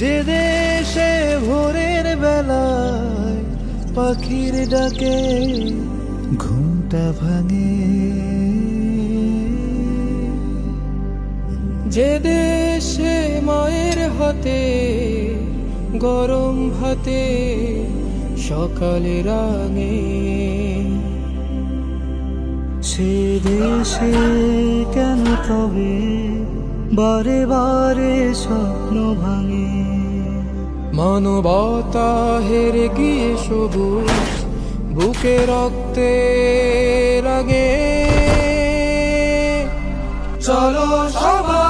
যে দেশে ভোরের বেলায় পাখির ডাকে ঘুমটা ভাঙে। যে দেশে মায়ের হাতে, গরম ভাতে, সকালে রাঙে। সে দেশে কেন তবে, বারে বারে স্বপ্ন ভাঙে। মানবতা হেরে গিয়ে সবুজ, বুকে রক্তে রাগে চলো সবাই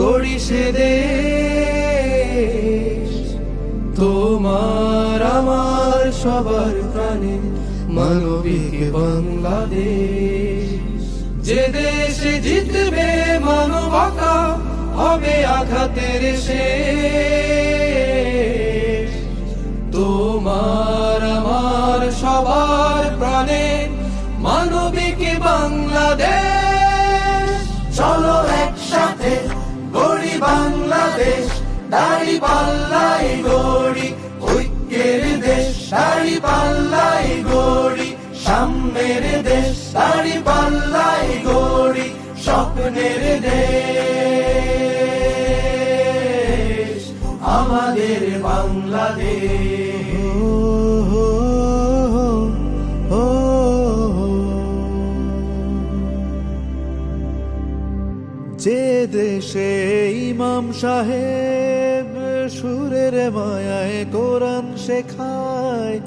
করে সে তোমার আমার সবার প্রাণে মানবিক বাংলাদেশ। যে দেশে জিতবে মানবতা হবে আঘাতের শেষ। তোমার আমার সবার প্রাণে মানবিক বাংলাদেশ দাড়ি পাল্লাই গড়ি, ঐক্যের দেশ, দাড়ি পাল্লাই গড়ি, সাম্যের দেশ, দাড়ি পাল্লাই গড়ি, স্বপ্নের দেশ, আমাদের বাংলাদেশ। যে দেশে ইমাম সাহেব সুরের মায়ায় কোরআন শেখায়,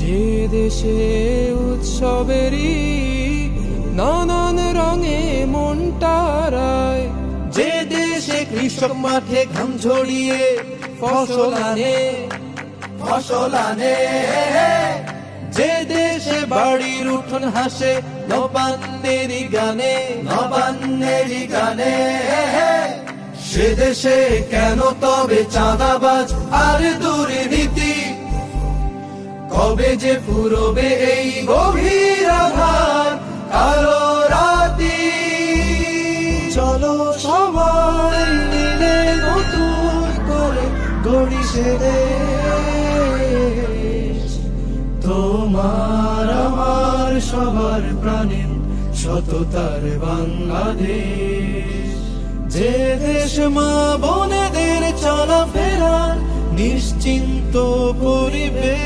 যে দেশে উৎসবেরই নানান রঙে মনটারায় যে দেশে কৃষক মাঠে ঘাম ঝরিয়ে ফসল আনে ফসল আনে। যে দেশে বাড়ির উঠোন হাসে নবান্নেরই গানে নবান্নেরই গানে। সে দেশে কেন তবে চাঁদাবাজ আর দুর্নীতি? কবে যে ফুরবে এই গভীর আধার কালো রাতি? চলো সবাই মিলে নতুন করে গড়ি সে তোমার আমার সবার প্রাণের সততার বাংলাদেশ। যে দেশ মা বোনেদের চলাফেরা নিশ্চিন্ত পরিবেশ,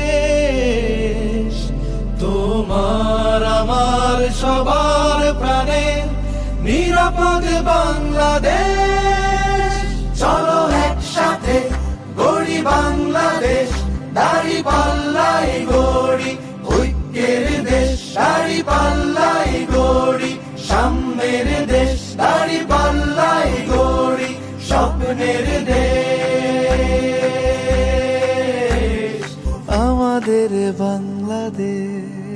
তোমার আমার সবার প্রাণে নিরাপদ বাংলাদেশ। চলো একসাথে গড়ি বাংলাদেশ, দাড়ি স্বপ্নের দেশ। আমাদের বাংলাদেশ।